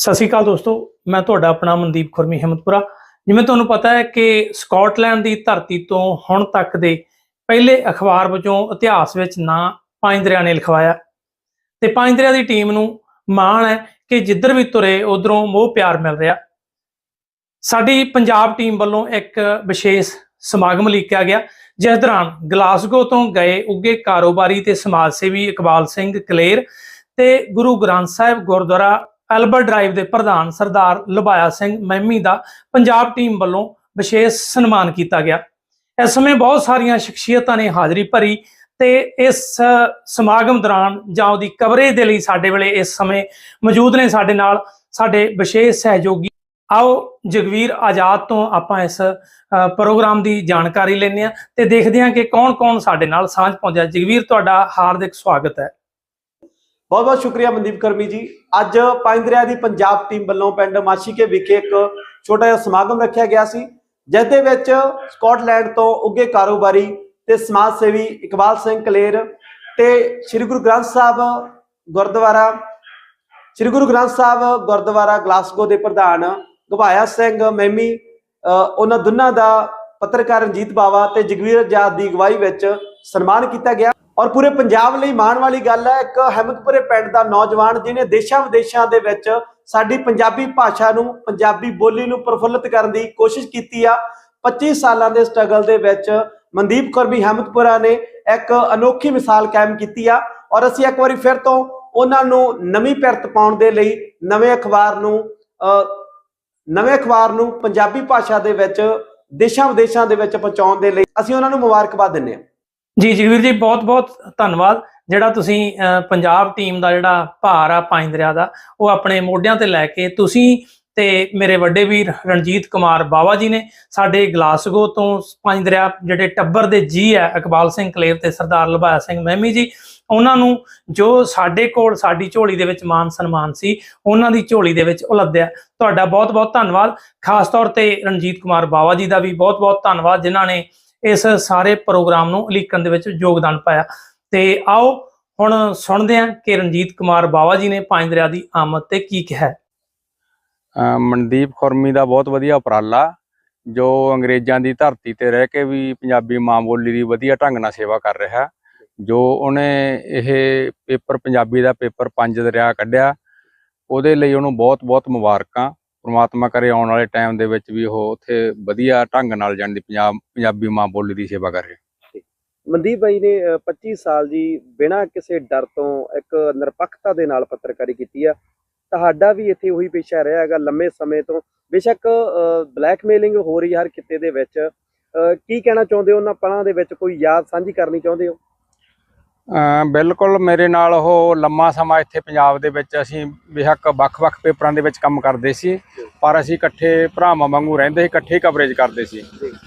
ਸਤਿ ਸ਼੍ਰੀ ਅਕਾਲ ਦੋਸਤੋ, ਮੈਂ ਤੁਹਾਡਾ ਆਪਣਾ ਮਨਦੀਪ ਖੁਰਮੀ ਹਿੰਮਤਪੁਰਾ ਜਿਵੇਂ ਤੁਹਾਨੂੰ ਪਤਾ ਹੈ ਕਿ ਸਕਾਟਲੈਂਡ ਦੀ ਧਰਤੀ ਤੋਂ ਹੁਣ ਤੱਕ ਦੇ ਪਹਿਲੇ ਅਖਬਾਰ ਵਜੋਂ ਇਤਿਹਾਸ ਵਿੱਚ ਨਾਂ ਪੰਜ ਦਰਿਆ ਨੇ ਲਿਖਵਾਇਆ। ਤੇ ਪੰਜ ਦਰਿਆ ਦੀ ਟੀਮ ਨੂੰ ਮਾਣ ਹੈ ਕਿ ਜਿੱਧਰ ਵੀ ਤੁਰੇ, ਉਧਰੋਂ ਮੋਹ ਪਿਆਰ ਮਿਲ ਰਿਹਾ। ਸਾਡੀ ਪੰਜਾਬ ਟੀਮ ਵੱਲੋਂ ਇੱਕ ਵਿਸ਼ੇਸ਼ ਸਮਾਗਮ ਲਿਖਿਆ ਗਿਆ, ਜਿਸ ਦੌਰਾਨ ਗਲਾਸਗੋ ਤੋਂ ਗਏ ਉੱਗੇ ਕਾਰੋਬਾਰੀ ਤੇ ਸਮਾਜ ਸੇਵੀ ਇਕਬਾਲ ਸਿੰਘ ਕਲੇਰ ਤੇ ਗੁਰੂ ਗ੍ਰੰਥ ਸਾਹਿਬ ਗੁਰਦੁਆਰਾ ਐਲਬਰ ਡਰਾਈਵ ਦੇ ਪ੍ਰਧਾਨ ਸਰਦਾਰ ਲੁਬਾਇਆ ਸਿੰਘ ਮਹਿਮੀ ਦਾ ਪੰਜਾਬ ਟੀਮ ਵੱਲੋਂ ਵਿਸ਼ੇਸ਼ ਸਨਮਾਨ ਕੀਤਾ ਗਿਆ। ਇਸ ਸਮੇਂ ਬਹੁਤ ਸਾਰੀਆਂ ਸ਼ਖਸੀਅਤਾਂ ਨੇ ਹਾਜ਼ਰੀ ਭਰੀ ਤੇ ਇਸ ਸਮਾਗਮ ਦੌਰਾਨ ਜਾਂ ਉਹਦੀ ਕਵਰੇਜ ਦੇ ਲਈ ਸਾਡੇ ਵੇਲੇ ਇਸ ਸਮੇਂ ਮੌਜੂਦ ਨੇ ਸਾਡੇ ਨਾਲ ਸਾਡੇ ਵਿਸ਼ੇਸ਼ ਸਹਿਯੋਗੀ। ਆਓ ਜਗਵੀਰ ਆਜ਼ਾਦ ਤੋਂ ਆਪਾਂ ਇਸ ਪ੍ਰੋਗਰਾਮ ਦੀ ਜਾਣਕਾਰੀ ਲੈਂਦੇ ਹਾਂ ਤੇ ਦੇਖਦੇ ਹਾਂ ਕਿ ਕੌਣ-ਕੌਣ ਸਾਡੇ ਨਾਲ ਸਾਂਝ ਪਾਉਂਦਾ ਜਗਵੀਰ, ਤੁਹਾਡਾ ਹਾਰਦਿਕ ਸਵਾਗਤ ਹੈ। ਬਹੁਤ ਬਹੁਤ ਸ਼ੁਕਰੀਆ ਮਨਦੀਪ ਕਰਮੀ ਜੀ। ਅੱਜ ਪੰਜ ਦਰਿਆ ਦੀ ਪੰਜਾਬ ਟੀਮ ਵੱਲੋਂ ਪਿੰਡ ਮਾਸ਼ੀਕੇ ਵਿਖੇ ਇੱਕ ਛੋਟਾ ਜਿਹਾ ਸਮਾਗਮ ਰੱਖਿਆ ਗਿਆ ਸੀ ਜਿਸ ਦੇ ਵਿੱਚ ਸਕਾਟਲੈਂਡ ਤੋਂ ਉੱਗੇ ਕਾਰੋਬਾਰੀ ਤੇ ਸਮਾਜ ਸੇਵੀ ਇਕਬਾਲ ਸਿੰਘ ਕਲੇਰ ਤੇ ਸ੍ਰੀ ਗੁਰੂ ਗ੍ਰੰਥ ਸਾਹਿਬ ਗੁਰਦੁਆਰਾ, ਸ੍ਰੀ ਗੁਰੂ ਗ੍ਰੰਥ ਸਾਹਿਬ ਗੁਰਦੁਆਰਾ ਗਲਾਸਗੋ ਦੇ ਪ੍ਰਧਾਨ ਗਵਾਇਆ ਸਿੰਘ ਮੈਮੀ ਉਹਨਾਂ ਦੋਨਾਂ ਦਾ ਪੱਤਰਕਾਰ ਰਣਜੀਤ ਬਾਵਾ ਤੇ ਜਗਵੀਰ ਆਜ਼ਾਦ ਦੀ ਅਗਵਾਈ ਵਿੱਚ ਸਨਮਾਨ ਕੀਤਾ ਗਿਆ। ਔਰ ਪੂਰੇ ਪੰਜਾਬ ਲਈ ਮਾਣ ਵਾਲੀ ਗੱਲ ਹੈ, ਇੱਕ ਅਹਿਮਦਪੁਰੇ ਪਿੰਡ ਦਾ ਨੌਜਵਾਨ ਜਿਹਨੇ ਦੇਸ਼ਾਂ ਵਿਦੇਸ਼ਾਂ ਦੇ ਵਿੱਚ ਸਾਡੀ ਪੰਜਾਬੀ ਭਾਸ਼ਾ ਨੂੰ, ਪੰਜਾਬੀ ਬੋਲੀ ਨੂੰ ਪ੍ਰਫੁੱਲਤ ਕਰਨ ਦੀ ਕੋਸ਼ਿਸ਼ ਕੀਤੀ ਆ। 25 ਸਾਲਾਂ ਦੇ ਸਟਰਗਲ ਦੇ ਵਿੱਚ ਮਨਦੀਪ ਕੌਰ ਵੀ ਅਹਿਮਦਪੁਰਾ ਨੇ ਇੱਕ ਅਨੋਖੀ ਮਿਸਾਲ ਕਾਇਮ ਕੀਤੀ ਆ। ਔਰ ਅਸੀਂ ਇੱਕ ਵਾਰੀ ਫਿਰ ਤੋਂ ਉਹਨਾਂ ਨੂੰ ਨਵੀਂ ਪਿਰਤ ਪਾਉਣ ਦੇ ਲਈ ਨਵੇਂ ਅਖਬਾਰ ਨੂੰ ਨਵੇਂ ਅਖਬਾਰ ਨੂੰ ਪੰਜਾਬੀ ਭਾਸ਼ਾ ਦੇ ਵਿੱਚ, ਦੇਸ਼ਾਂ ਵਿਦੇਸ਼ਾਂ ਦੇ ਵਿੱਚ ਪਹੁੰਚਾਉਣ ਦੇ ਲਈ ਅਸੀਂ ਉਹਨਾਂ ਨੂੰ ਮੁਬਾਰਕਬਾਦ ਦਿੰਦੇ ਹਾਂ। ਜੀ ਜਗਵੀਰ ਜੀ ਬਹੁਤ-ਬਹੁਤ ਧੰਨਵਾਦ। ਜਿਹੜਾ ਤੁਸੀਂ ਪੰਜਾਬ ਟੀਮ ਦਾ ਜਿਹੜਾ ਭਾਰ ਆ ਪੰਜ ਦਰਿਆ ਦਾ, ਉਹ ਆਪਣੇ ਮੋਢਿਆਂ ਤੇ ਲੈ ਕੇ ਤੁਸੀਂ ਤੇ ਮੇਰੇ ਵੱਡੇ ਵੀਰ ਰਣਜੀਤ ਕੁਮਾਰ ਬਾਵਾ ਜੀ ਨੇ ਸਾਡੇ ਗਲਾਸਗੋ ਤੋਂ ਪੰਜ ਦਰਿਆ, ਜਿਹੜੇ ਟੱਬਰ ਦੇ ਜੀ ਹੈ, ਇਕਬਾਲ ਸਿੰਘ ਕਲੇਰ ਤੇ ਸਰਦਾਰ ਲਭਾਇਆ ਸਿੰਘ ਮਹਿਮੀ ਜੀ, ਉਹਨਾਂ ਨੂੰ ਜੋ ਸਾਡੇ ਕੋਲ ਸਾਡੀ ਝੋਲੀ ਦੇ ਵਿੱਚ ਮਾਨ ਸਨਮਾਨ ਸੀ, ਉਹਨਾਂ ਦੀ ਝੋਲੀ ਦੇ ਵਿੱਚ ਉਲੱਦਿਆ। ਤੁਹਾਡਾ ਬਹੁਤ-ਬਹੁਤ ਧੰਨਵਾਦ। ਖਾਸ ਤੌਰ ਤੇ ਰਣਜੀਤ ਕੁਮਾਰ ਬਾਵਾ ਜੀ ਦਾ ਵੀ ਬਹੁਤ-ਬਹੁਤ ਧੰਨਵਾਦ, ਜਿਨ੍ਹਾਂ ਨੇ ਇਸ ਸਾਰੇ ਪ੍ਰੋਗਰਾਮ ਨੂੰ ਉਲੀਕਣ ਦੇ ਵਿੱਚ ਯੋਗਦਾਨ ਪਾਇਆ। ਤੇ ਆਓ ਹੁਣ ਸੁਣਦੇ ਹਾਂ ਕਿ ਰਣਜੀਤ ਕੁਮਾਰ ਬਾਵਾ ਜੀ ਨੇ ਪੰਜ ਦਰਿਆ ਦੀ ਆਮਦ ਤੇ ਕੀ ਕਿਹਾ ਮਨਦੀਪ ਖੁਰਮੀ ਦਾ ਬਹੁਤ ਵਧੀਆ ਉਪਰਾਲਾ, ਜੋ ਅੰਗਰੇਜ਼ਾਂ ਦੀ ਧਰਤੀ ਤੇ ਰਹਿ ਕੇ ਵੀ ਪੰਜਾਬੀ ਮਾਂ ਬੋਲੀ ਦੀ ਵਧੀਆ ਢੰਗ ਨਾਲ ਸੇਵਾ ਕਰ ਰਿਹਾ, ਜੋ ਉਹਨੇ ਇਹ ਪੇਪਰ, ਪੰਜਾਬੀ ਦਾ ਪੇਪਰ ਪੰਜ ਦਰਿਆ ਕੱਢਿਆ, ਉਹਦੇ ਲਈ ਉਹਨੂੰ ਬਹੁਤ-ਬਹੁਤ ਮੁਬਾਰਕਾਂ। ਪ੍ਰਮਾਤਮਾ ਕਰੇ ਆਉਣ ਵਾਲੇ ਟਾਈਮ ਦੇ ਵਿੱਚ ਵੀ ਉਹ ਉੱਥੇ ਵਧੀਆ ਢੰਗ ਨਾਲ ਜਾਣ ਦੀ ਪੰਜਾਬ, ਪੰਜਾਬੀ ਮਾਂ ਬੋਲੀ ਦੀ ਸੇਵਾ ਕਰੇ। ਮਨਦੀਪ ਬਾਈ ਨੇ 25 ਸਾਲ ਜੀ ਬਿਨਾਂ ਕਿਸੇ ਡਰ ਤੋਂ ਇੱਕ ਨਿਰਪੱਖਤਾ ਦੇ ਨਾਲ ਪੱਤਰਕਾਰੀ ਕੀਤੀ ਆ। ਤੁਹਾਡਾ ਵੀ ਇੱਥੇ ਉਹੀ ਪੇਸ਼ਾ ਰਿਹਾ ਹੈਗਾ ਲੰਮੇ ਸਮੇਂ ਤੋਂ। ਬੇਸ਼ੱਕ ਬਲੈਕਮੇਲਿੰਗ ਹੋ ਰਹੀ ਹਰ ਕਿਤੇ ਦੇ ਵਿੱਚ। ਕੀ ਕਹਿਣਾ ਚਾਹੁੰਦੇ ਹੋ? ਉਹਨਾਂ ਪਲਾਂ ਦੇ ਵਿੱਚ ਕੋਈ ਯਾਦ ਸਾਂਝੀ ਕਰਨੀ ਚਾਹੁੰਦੇ ਹੋ? ਬਿਲਕੁਲ ਮੇਰੇ ਨਾਲ ਉਹ ਲੰਮਾ ਸਮਾਂ ਇੱਥੇ ਪੰਜਾਬ ਦੇ ਵਿੱਚ ਅਸੀਂ ਬੇਸ਼ੱਕ ਵੱਖ-ਵੱਖ ਪੇਪਰਾਂ ਦੇ ਵਿੱਚ ਕੰਮ ਕਰਦੇ ਸੀ ਪਰ ਅਸੀਂ ਇਕੱਠੇ ਭਰਾਵਾਂ ਵਾਂਗੂ ਰਹਿੰਦੇ ਸੀ ਇਕੱਠੇ ਕਵਰੇਜ ਕਰਦੇ ਸੀ।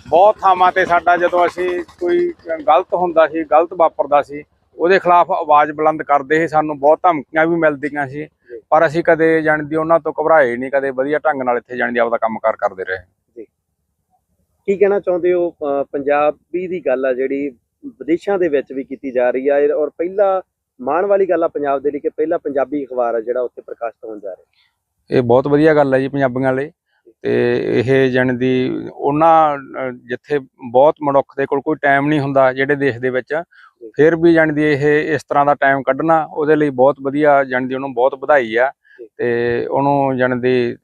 ਬਹੁਤ ਥਾਵਾਂ ਤੇ ਸਾਡਾ ਜਦੋਂ ਅਸੀਂ ਕੋਈ ਗਲਤ ਹੁੰਦਾ ਸੀ ਗਲਤ ਵਾਪਰਦਾ ਸੀ ਉਹਦੇ ਖਿਲਾਫ ਆਵਾਜ਼ ਬੁਲੰਦ ਕਰਦੇ ਸੀ ਸਾਨੂੰ ਬਹੁਤ ਧਮਕੀਆਂ ਵੀ ਮਿਲਦੀਆਂ ਸੀ ਪਰ ਅਸੀਂ ਕਦੇ ਜਾਣਦੀ ਉਹਨਾਂ ਤੋਂ ਘਬਰਾਏ ਨਹੀਂ ਕਦੇ ਵਧੀਆ ਢੰਗ ਨਾਲ ਇੱਥੇ ਜਾਣਦੀ ਆਪਦਾ ਕੰਮਕਾਰ ਕਰਦੇ ਰਹੇ। ਕੀ ਕਹਿਣਾ ਚਾਹੁੰਦੇ ਹੋ ਅ, ਪੰਜਾਬੀ ਦੀ ਗੱਲ ਆ ਜਿਹੜੀ ਵਿਦੇਸ਼ਾਂ ਦੇ ਵਿੱਚ ਵੀ ਕੀਤੀ ਜਾ ਰਹੀ ਆ। ਔਰ ਪਹਿਲਾ ਮਾਣ ਵਾਲੀ ਗੱਲ ਆ ਪੰਜਾਬ ਦੇ ਲਈ ਕਿ ਪਹਿਲਾ ਪੰਜਾਬੀ ਅਖਬਾਰ ਆ ਜਿਹੜਾ ਉੱਥੇ ਪ੍ਰਕਾਸ਼ਿਤ ਹੋਣ ਜਾ ਰਿਹਾ। ਇਹ ਬਹੁਤ ਵਧੀਆ ਗੱਲ ਹੈ ਜੀ ਪੰਜਾਬੀਆਂ ਲਈ। ਤੇ ਇਹ ਜਣ ਦੀ ਉਹਨਾਂ ਜਿੱਥੇ ਬਹੁਤ ਮਨੁੱਖ ਦੇ ਕੋਲ ਕੋਈ ਟਾਈਮ ਨਹੀਂ ਹੁੰਦਾ ਜਿਹੜੇ ਦੇਸ਼ ਦੇ ਵਿੱਚ, ਫਿਰ ਵੀ ਜਣ ਦੀ ਇਹ ਇਸ ਤਰ੍ਹਾਂ ਦਾ ਟਾਈਮ ਕੱਢਣਾ ਉਹਦੇ ਲਈ ਬਹੁਤ ਵਧੀਆ ਜਣ ਦੀ ਉਹਨੂੰ ਬਹੁਤ ਵਧਾਈ ਆ। ਤੇ ਉਹਨੂੰ ਜਣ ਦੀ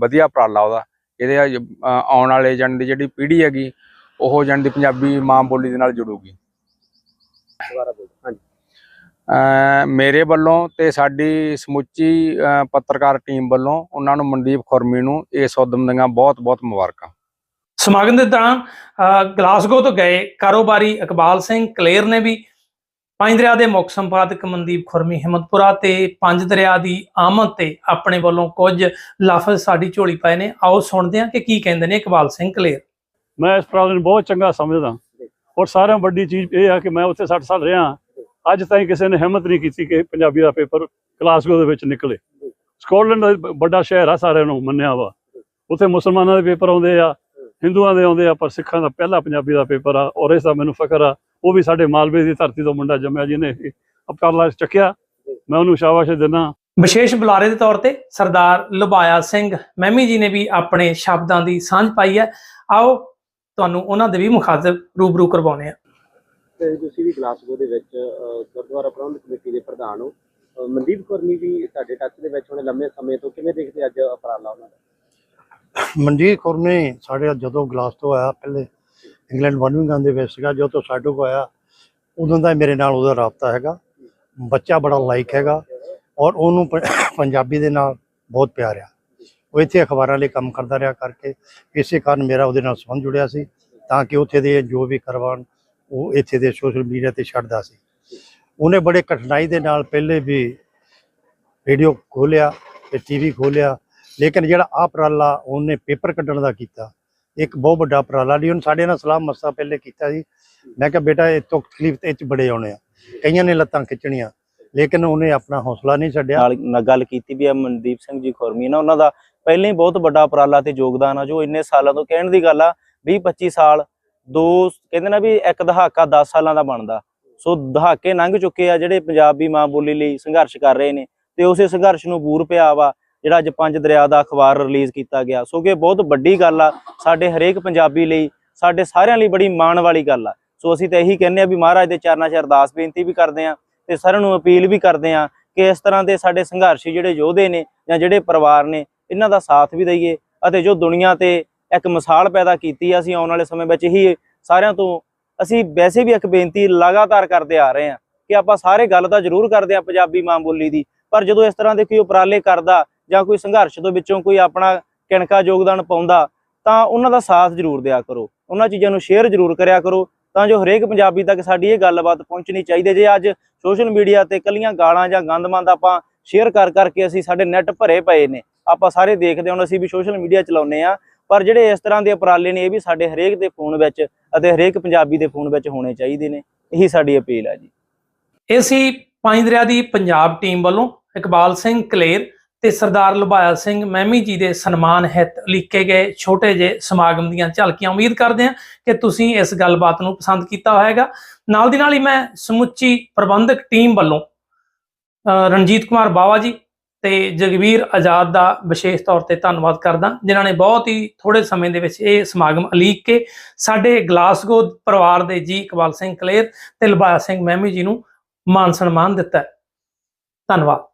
ਵਧੀਆ ਉਪਰਾਲਾ ਉਹਦਾ। ਇਹਦੇ ਆਉਣ ਵਾਲੇ ਜਣ ਦੀ ਜਿਹੜੀ ਪੀੜ੍ਹੀ ਹੈਗੀ ਉਹ ਜਣ ਦੀ ਪੰਜਾਬੀ ਮਾਂ ਬੋਲੀ ਦੇ ਨਾਲ ਜੁੜੂਗੀ। ਦੁਬਾਰਾ ਬੋਲੋ ਹਾਂਜੀ। ਮੇਰੇ ਵੱਲੋਂ ਤੇ ਸਾਡੀ ਸਮੁੱਚੀ ਪੱਤਰਕਾਰ ਟੀਮ ਵੱਲੋਂ ਉਹਨਾਂ ਨੂੰ ਮਨਦੀਪ ਖੁਰਮੀ ਨੂੰ ਇਸ ਉਦਮ ਦੀਆਂ ਬਹੁਤ-ਬਹੁਤ ਮੁਬਾਰਕਾਂ। ਸਮਾਗਮ ਦੇ ਦੌਰਾਨ ਅ, ਗਲਾਸਗੋ ਤੋਂ ਗਏ ਕਾਰੋਬਾਰੀ ਇਕਬਾਲ ਸਿੰਘ ਕਲੇਰ ਨੇ ਵੀ ਪੰਜ ਦਰਿਆ ਦੇ ਮੁੱਖ ਸੰਪਾਦਕ ਮਨਦੀਪ ਖੁਰਮੀ ਹਿੰਮਤਪੁਰਾ ਤੇ ਪੰਜ ਦਰਿਆ ਦੀ ਆਮਦ ਤੇ ਆਪਣੇ ਵੱਲੋਂ ਕੁਝ ਲਫ਼ਜ਼ ਸਾਡੀ ਝੋਲੀ ਪਾਏ ਨੇ। ਆਓ ਸੁਣਦੇ ਹਾਂ ਕਿ ਕੀ ਕਹਿੰਦੇ ਨੇ ਇਕਬਾਲ ਸਿੰਘ ਕਲੇਰ। ਮੈਂ ਇਸ ਪ੍ਰਾਪਤ ਨੂੰ ਬਹੁਤ ਚੰਗਾ ਸਮਝਦਾ। ਔਰ ਸਾਰਿਆਂ ਨਾਲੋਂ ਵੱਡੀ ਚੀਜ਼ ਇਹ ਆ ਕਿ ਮੈਂ ਉੱਥੇ 60 ਸਾਲ ਰਿਹਾ ਅੱਜ ਤਾਈਂ ਕਿਸੇ ਨੇ ਹਿੰਮਤ ਨਹੀਂ ਕੀਤੀ ਕਿ ਪੰਜਾਬੀ ਦਾ ਪੇਪਰ ਕਲਾਸਗੋ ਦੇ ਵਿੱਚ ਨਿਕਲੇ। ਸਕਾਟਲੈਂਡ ਦਾ ਵੱਡਾ ਸ਼ਹਿਰ ਆ ਸਾਰਿਆਂ ਨੂੰ ਮੰਨਿਆ ਵਾ। ਉੱਥੇ ਮੁਸਲਮਾਨਾਂ ਦੇ ਪੇਪਰ ਆਉਂਦੇ ਆ, ਹਿੰਦੂਆਂ ਦੇ ਆਉਂਦੇ ਆ, ਪਰ ਸਿੱਖਾਂ ਦਾ ਪਹਿਲਾ ਪੰਜਾਬੀ ਦਾ ਪੇਪਰ ਆ। ਔਰ ਇਸ ਦਾ ਮੈਨੂੰ ਫਖਰ ਆ, ਉਹ ਵੀ ਸਾਡੇ ਮਾਲਵੇ ਦੀ ਧਰਤੀ ਤੋਂ ਮੁੰਡਾ ਜੰਮਿਆ ਜਿਹਨੇ ਇਹ ਚੱਕਿਆ। ਮੈਂ ਉਹਨੂੰ ਸ਼ਾਬਾਸ਼ ਦਿੰਦਾ। ਵਿਸ਼ੇਸ਼ ਬੁਲਾਰੇ ਦੇ ਤੌਰ ਤੇ ਸਰਦਾਰ ਲੁਬਾਇਆ ਸਿੰਘ ਮਹਿਮੀ ਜੀ ਨੇ ਵੀ ਆਪਣੇ ਸ਼ਬਦਾਂ ਦੀ ਸਾਂਝ ਪਾਈ ਹੈ। ਆਓ ਤੁਹਾਨੂੰ ਉਹਨਾਂ ਦੇ ਵੀ ਮੁਖਾਤਬ ਰੂਬਰੂ ਕਰਵਾਉਣੇ ਆ ਤੇ ਤੁਸੀਂ ਵੀ ਗਲਾਸਗੋ ਦੇ ਵਿੱਚ ਗੁਰਦੁਆਰਾ ਪ੍ਰਬੰਧਕ ਕਮੇਟੀ ਦੇ ਪ੍ਰਧਾਨ ਹੋ। ਮਨਦੀਪ ਕੁਰਮੀ ਵੀ ਤੁਹਾਡੇ ਟੱਚ ਦੇ ਵਿੱਚ ਹੋਣੇ ਲੰਮੇ ਸਮੇਂ ਤੋਂ ਕਿਵੇਂ ਦੇਖਦੇ ਅੱਜ ਉਪਰਾਲਾ ਉਹਨਾਂ ਦਾ? ਮਨਜੀਤ ਕੌਰ ਨੇ ਸਾਡੇ ਜਦੋਂ ਗਲਾਸ ਤੋਂ ਆਇਆ ਪਹਿਲੇ ਇੰਗਲੈਂਡ ਬਰਮਿੰਗਮ ਦੇ ਵਿੱਚ ਸੀਗਾ ਜਦੋਂ ਤੋਂ ਸਾਡੇ ਕੋਲ ਆਇਆ ਉਦੋਂ ਦਾ ਮੇਰੇ ਨਾਲ ਉਹਦਾ ਰਾਬਤਾ ਹੈਗਾ। ਬੱਚਾ ਬੜਾ ਲਾਈਕ ਹੈਗਾ ਔਰ ਉਹਨੂੰ ਪੰਜਾਬੀ ਦੇ ਨਾਲ ਬਹੁਤ ਪਿਆਰ ਆ। ਉਹ ਇੱਥੇ ਅਖਬਾਰਾਂ ਲਈ ਕੰਮ ਕਰਦਾ ਰਿਹਾ ਕਰਕੇ ਇਸੇ ਕਾਰਨ ਮੇਰਾ ਉਹਦੇ ਨਾਲ ਸੰਬੰਧ ਜੁੜਿਆ ਸੀ ਤਾਂ ਕਿ ਉੱਥੇ ਦੇ ਜੋ ਵੀ ਕਰਵਾਉਣ, ਉਹ ਇੱਥੇ ਦੇ ਸੋਸ਼ਲ ਮੀਡੀਆ ਤੇ ਛੱਡਦਾ ਸੀ। ਉਹਨੇ ਬੜੇ ਕਠਿਨਾਈ ਦੇ ਨਾਲ ਪਹਿਲੇ ਵੀ ਰੇਡੀਓ ਖੋਲਿਆ ਤੇ ਟੀਵੀ ਖੋਲਿਆ ਲੇਕਿਨ ਜਿਹੜਾ ਆਹ ਉਪਰਾਲਾ ਉਹਨੇ ਪੇਪਰ ਕੱਢਣ ਦਾ ਕੀਤਾ, ਇੱਕ ਬਹੁਤ ਵੱਡਾ ਉਪਰਾਲਾ ਲਈ। ਉਹਨੇ ਸਾਡੇ ਨਾਲ ਸਲਾਹ ਮਸਾ ਪਹਿਲੇ ਕੀਤਾ ਸੀ। ਮੈਂ ਕਿਹਾ, ਬੇਟਾ, ਇਹ ਤੋਂ ਤਕਲੀਫ ਤੇ ਇਹ 'ਚ ਬੜੇ ਆਉਣੇ ਆ। ਕਈਆਂ ਨੇ ਲੱਤਾਂ ਖਿੱਚਣੀਆਂ, ਲੇਕਿਨ ਉਹਨੇ ਆਪਣਾ ਹੌਸਲਾ ਨਹੀਂ ਛੱਡਿਆ। ਨਾਲ ਨਾਲ ਗੱਲ ਕੀਤੀ ਵੀ ਆ ਮਨਦੀਪ ਸਿੰਘ ਜੀ ਖੁਰਮੀ, ਨਾ ਉਹਨਾਂ ਦਾ ਪਹਿਲਾਂ ਹੀ ਬਹੁਤ ਵੱਡਾ ਉਪਰਾਲਾ ਤੇ ਯੋਗਦਾਨ ਆ ਜੋ ਇੰਨੇ ਸਾਲਾਂ ਤੋਂ ਕਹਿਣ ਦੀ ਗੱਲ ਆ 20 25 ਸਾਲ, ਦੋ ਕਹਿੰਦੇ ਨਾ ਵੀ ਇੱਕ ਦਹਾਕਾ 10 ਸਾਲਾਂ ਦਾ ਬਣਦਾ। ਸੋ ਦਹਾਕੇ ਲੰਘ ਚੁੱਕੇ ਆ ਜਿਹੜੇ ਪੰਜਾਬੀ ਮਾਂ ਬੋਲੀ ਲਈ ਸੰਘਰਸ਼ ਕਰ ਰਹੇ ਨੇ ਤੇ ਉਸੇ ਸੰਘਰਸ਼ ਨੂੰ ਬੂਰ ਪਿਆ ਵਾ, ਜਿਹੜਾ ਅੱਜ ਪੰਜ ਦਰਿਆ ਦਾ ਅਖਬਾਰ ਰਿਲੀਜ਼ ਕੀਤਾ ਗਿਆ। ਸੋ ਕਿ ਬਹੁਤ ਵੱਡੀ ਗੱਲ ਆ, ਸਾਡੇ ਹਰੇਕ ਪੰਜਾਬੀ ਲਈ, ਸਾਡੇ ਸਾਰਿਆਂ ਲਈ ਬੜੀ ਮਾਣ ਵਾਲੀ ਗੱਲ ਆ। ਸੋ ਅਸੀਂ ਤਾਂ ਇਹੀ ਕਹਿੰਦੇ ਆ ਵੀ ਮਹਾਰਾਜ ਦੇ ਚਰਨਾਂ 'ਚ ਅਰਦਾਸ ਬੇਨਤੀ ਵੀ ਕਰਦੇ ਆ ਤੇ ਸਾਰਿਆਂ ਨੂੰ ਅਪੀਲ ਵੀ ਕਰਦੇ ਆ ਕਿ ਇਸ ਤਰ੍ਹਾਂ ਦੇ ਸਾਡੇ ਸੰਘਰਸ਼ੀ ਜਿਹੜੇ ਯੋਧੇ ਨੇ ਜਾਂ ਜਿਹੜੇ ਪਰਿਵਾਰ ਨੇ ਇਹਨਾਂ ਦਾ ਸਾਥ ਵੀ ਦਈਏ ਅਤੇ ਜੋ ਦੁਨੀਆ ਤੇ ਇੱਕ ਮਿਸਾਲ ਪੈਦਾ ਕੀਤੀ ਆ, ਅਸੀਂ ਆਉਣ ਵਾਲੇ ਸਮੇਂ ਵਿੱਚ ਇਹੀ ਸਾਰਿਆਂ ਤੋਂ ਅਸੀਂ ਵੈਸੇ ਵੀ ਇੱਕ ਬੇਨਤੀ ਲਗਾਤਾਰ ਕਰਦੇ ਆ ਰਹੇ ਹਾਂ ਕਿ ਆਪਾਂ ਸਾਰੇ ਗੱਲ ਤਾਂ ਜ਼ਰੂਰ ਕਰਦੇ ਆ ਪੰਜਾਬੀ ਮਾਂ ਬੋਲੀ ਦੀ, ਪਰ ਜਦੋਂ ਇਸ ਤਰ੍ਹਾਂ ਦੇ ਕੋਈ ਉਪਰਾਲੇ ਕਰਦਾ ਜਾਂ ਕੋਈ ਸੰਘਰਸ਼ ਦੇ ਵਿੱਚੋਂ ਕੋਈ ਆਪਣਾ ਕਿਣਕਾ ਯੋਗਦਾਨ ਪਾਉਂਦਾ, ਤਾਂ ਉਹਨਾਂ ਦਾ ਸਾਥ ਜ਼ਰੂਰ ਦਿਆ ਕਰੋ, ਉਹਨਾਂ ਚੀਜ਼ਾਂ ਨੂੰ ਸ਼ੇਅਰ ਜ਼ਰੂਰ ਕਰਿਆ ਕਰੋ, ਤਾਂ ਜੋ ਹਰੇਕ ਪੰਜਾਬੀ ਤੱਕ ਸਾਡੀ ਇਹ ਗੱਲਬਾਤ ਪਹੁੰਚਣੀ ਚਾਹੀਦੀ ਜੇ ਅੱਜ ਸੋਸ਼ਲ ਮੀਡੀਆ ਤੇ ਕੱਲੀਆਂ ਗਾਲਾਂ ਜਾਂ ਗੰਦਮੰਦ ਆਪਾਂ ਸ਼ੇਅਰ ਕਰ ਕਰਕੇ ਅਸੀਂ ਸਾਡੇ ਨੈਟ ਭਰੇ ਪਏ ਨੇ ਆਪਾਂ ਸਾਰੇ ਦੇਖਦੇ ਹਾਂ, ਹੁਣ ਅਸੀਂ ਵੀ ਸੋਸ਼ਲ ਮੀਡੀਆ ਚਲਾਉਂਦੇ ਆ ਪਰ ਜਿਹੜੇ ਇਸ ਤਰ੍ਹਾਂ ਦੇ ਉਪਰਾਲੇ ਨੇ, ਇਹ ਵੀ ਸਾਡੇ ਹਰੇਕ ਦੇ ਫੋਨ ਵਿੱਚ ਅਤੇ ਹਰੇਕ ਪੰਜਾਬੀ ਦੇ ਫੋਨ ਵਿੱਚ ਹੋਣੇ ਚਾਹੀਦੇ ਨੇ। ਇਹੀ ਸਾਡੀ ਅਪੀਲ ਹੈ ਜੀ। ਇਹ ਸੀ ਪੰਜ ਦਰਿਆ ਦੀ ਪੰਜਾਬ ਟੀਮ ਵੱਲੋਂ ਇਕਬਾਲ ਸਿੰਘ ਕਲੇਰ ਤੇ ਸਰਦਾਰ ਲੁਬਾਇਆ ਸਿੰਘ ਮਹਿਮੀ ਜੀ ਦੇ ਸਨਮਾਨ ਹਿੱਤ ਲਿਖੇ ਗਏ ਛੋਟੇ ਜਿਹੇ ਸਮਾਗਮ ਦੀਆਂ ਝਲਕੀਆਂ। ਉਮੀਦ ਕਰਦੇ ਹਾਂ ਕਿ ਤੁਸੀਂ ਇਸ ਗੱਲਬਾਤ ਨੂੰ ਪਸੰਦ ਕੀਤਾ ਹੋਵੇਗਾ। ਨਾਲ ਦੀ ਨਾਲ ਹੀ ਮੈਂ ਸਮੁੱਚੀ ਪ੍ਰਬੰਧਕ ਟੀਮ ਵੱਲੋਂ ਰਣਜੀਤ ਕੁਮਾਰ ਬਾਵਾ ਜੀ ਤੇ ਜਗਵੀਰ ਆਜ਼ਾਦ ਦਾ ਵਿਸ਼ੇਸ਼ ਤੌਰ ਤੇ ਧੰਨਵਾਦ ਕਰਦਾ, ਜਿਨ੍ਹਾਂ ਨੇ ਬਹੁਤ ਹੀ ਥੋੜੇ ਸਮੇਂ ਦੇ ਵਿੱਚ ਇਹ ਸਮਾਗਮ ਅਲੀਕ ਕੇ ਸਾਡੇ ਗਲਾਸਗੋ ਪਰਿਵਾਰ ਦੇ ਜੀ ਇਕਬਾਲ ਸਿੰਘ ਕਲੇਰ ਤੇ ਲੁਬਾਇਆ ਸਿੰਘ ਮਹਿਮੀ ਜੀ ਨੂੰ ਮਾਨ ਸਨਮਾਨ ਦਿੱਤਾ ਧੰਨਵਾਦ।